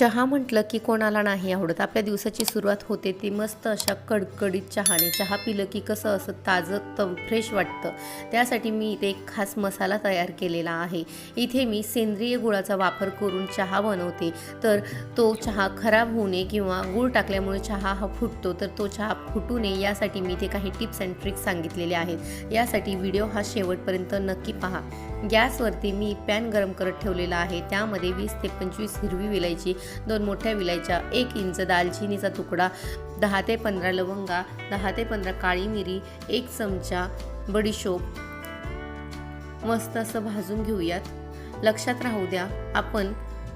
चहा म्हटलं की कोणाला नाही आवडत. आपल्या दिवसाची सुरुवात होते ती मस्त अशा कडकडीत चहाने. चहा पिलं की कसं असं ताजं तम फ्रेश वाटतं. त्यासाठी मी इथे एक खास मसाला तयार केलेला आहे. इथे मी सेंद्रिय गुळाचा वापर करून चहा बनवते. तर तो चहा खराब होऊ नये किंवा गूळ टाकल्यामुळे चहा हा फुटतो तर तो चहा फुटू नये यासाठी मी इथे काही टिप्स अँड ट्रिक्स सांगितलेले आहेत. यासाठी व्हिडिओ हा शेवटपर्यंत नक्की पहा. गॅसवरती मी पॅन गरम करत ठेवलेला आहे. त्यामध्ये वीस ते पंचवीस हिरवी वेलायची दोन मोठ्या विलायच्या एक इंच दालचिनीचा तुकडा दहा ते पंधरा लवंगा दहा ते पंधरा काळी मिरी एक चमचा बडीशोप. मस्त असं भाजून घेऊयात. लक्षात राहू द्या आपण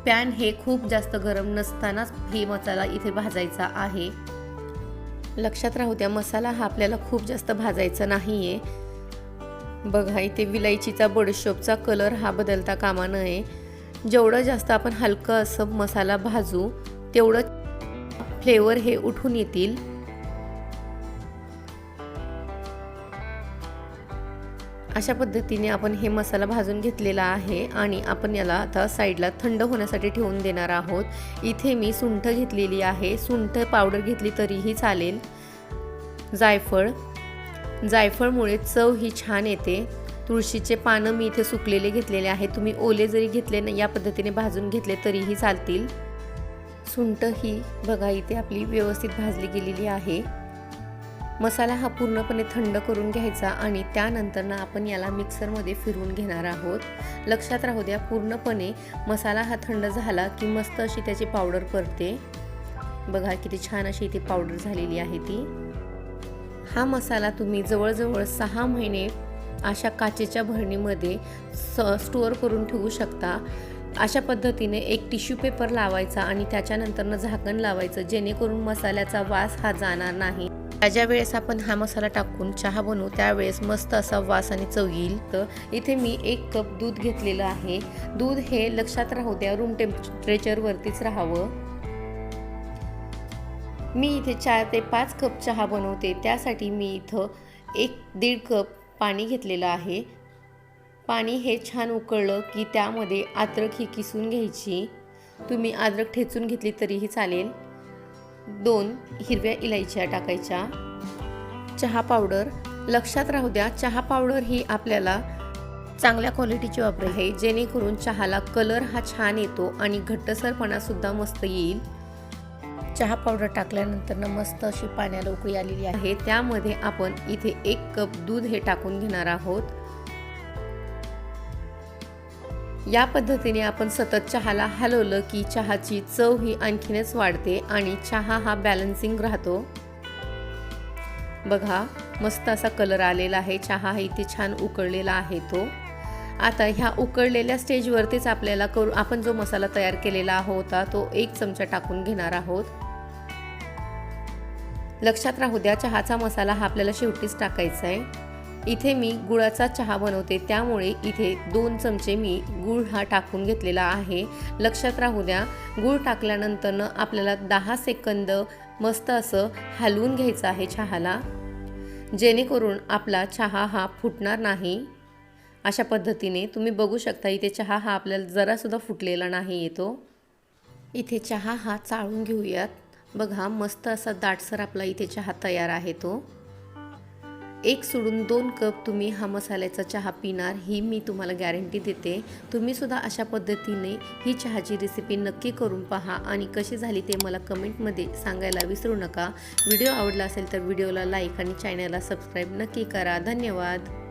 पॅन हे खूप जास्त गरम नसतानाच हे मसाला इथे भाजायचा आहे. लक्षात राहू द्या मसाला हा आपल्याला खूप जास्त भाजायचा नाही आहे बघा इथे विलायचीचा बडशोपचा कलर हा बदलता कामा नये. जेवढं जास्त आपण हलकं असं मसाला भाजू तेवढं फ्लेवर हे उठून येतील. अशा पद्धतीने आपण हे मसाला भाजून घेतलेला आहे आणि आपण याला आता साईडला थंड होण्यासाठी ठेवून देणार आहोत. इथे मी सुंठ घेतलेली आहे. सुंठ पावडर घेतली तरीही चालेल. जायफळ. जायफळमुळे चव ही छान येते. तुळशीचे पानं मी इथे सुकलेले घेतलेले आहे तुम्ही ओले जरी घेतले ना या पद्धतीने भाजून घेतले तरीही चालतील. सुंट ही बघा इथे आपली व्यवस्थित भाजली गेलेली आहे. मसाला हा पूर्णपणे थंड करून घ्यायचा आणि त्यानंतर ना आपण याला मिक्सरमध्ये फिरवून घेणार आहोत. लक्षात राहू द्या पूर्णपणे मसाला हा थंड झाला की मस्त अशी त्याची पावडर करते बघा किती छान अशी इथे पावडर झालेली आहे ती. हा मसाला तुम्ही जवळजवळ सहा महिने अशा काचेच्या भरणीमध्ये स स्टोअर करून ठेवू शकता. अशा पद्धतीने एक टिश्यू पेपर लावायचा आणि त्याच्यानंतरनं झाकण लावायचं जेणेकरून मसाल्याचा वास हा जाणार नाही. ज्या वेळेस आपण हा मसाला टाकून चहा बनवू त्यावेळेस मस्त असा वास आणि चव येईल. तर इथे मी एक कप दूध घेतलेलं आहे. दूध हे लक्षात राहू द्या रूम टेम्परेचरवरतीच राहावं. मी इथे चार ते पाच कप चहा बनवते. त्यासाठी मी इथं एक दीड कप पाणी घेतलेलं आहे. पाणी हे छान उकळलं की त्यामध्ये अद्रक ही किसून घ्यायची. तुम्ही अद्रक ठेचून घेतली तरीही चालेल. दोन हिरव्या इलायच्या टाकायच्या. चहा पावडर. लक्षात राहू द्या चहा पावडर ही आपल्याला चांगल्या क्वालिटीची वापर आहे. जेणेकरून चहाला कलर हा छान येतो आणि घट्टसरपणासुद्धा मस्त येईल. चहा पावडर टाकल्यानंतर ना मस्त अशी पाण्याला उकळी आलेली आहे. त्यामध्ये आपण इथे एक कप दूध हे टाकून घेणार आहोत. या पद्धतीने आपण सतत चहाला हलवलं की चहाची चव ही आणखीनच वाढते आणि चहा हा बॅलन्सिंग राहतो. बघा मस्त असा कलर आलेला आहे. चहा हा इथे छान उकळलेला आहे तो. आता ह्या उकळलेल्या स्टेजवरतीच आपल्याला करू आपण जो मसाला तयार केलेला होता तो एक चमचा टाकून घेणार आहोत. लक्षात राहू द्या चहाचा मसाला हा आपल्याला शेवटीच टाकायचा आहे. इथे मी गुळाचा चहा बनवते त्यामुळे इथे दोन चमचे मी गूळ हा टाकून घेतलेला आहे. लक्षात राहू द्या गूळ टाकल्यानंतरनं आपल्याला दहा सेकंद मस्त असं हलवून घ्यायचं आहे चहाला. जेणेकरून आपला चहा हा फुटणार नाही. अशा पद्धतीने तुम्ही बघू शकता इथे चहा हा आपल्याला जरासुद्धा फुटलेला नाही येतो. इथे चहा हा चाळून घेऊयात. बघा मस्त असा दाटसर आपला इथे चहा तयार आहे तो. एक सोडून दोन कप तुम्ही हा मसाल्याचा चहा पिणार ही मी तुम्हाला गॅरंटी देते. तुम्ही सुद्धा अशा पद्धतीने ही चहाची रेसिपी नक्की करून पहा आणि कशी झाली ते मला कमेंटमध्ये सांगायला विसरू नका. व्हिडिओ आवडला असेल तर व्हिडिओला लाईक आणि चॅनलला सबस्क्राईब नक्की करा. धन्यवाद.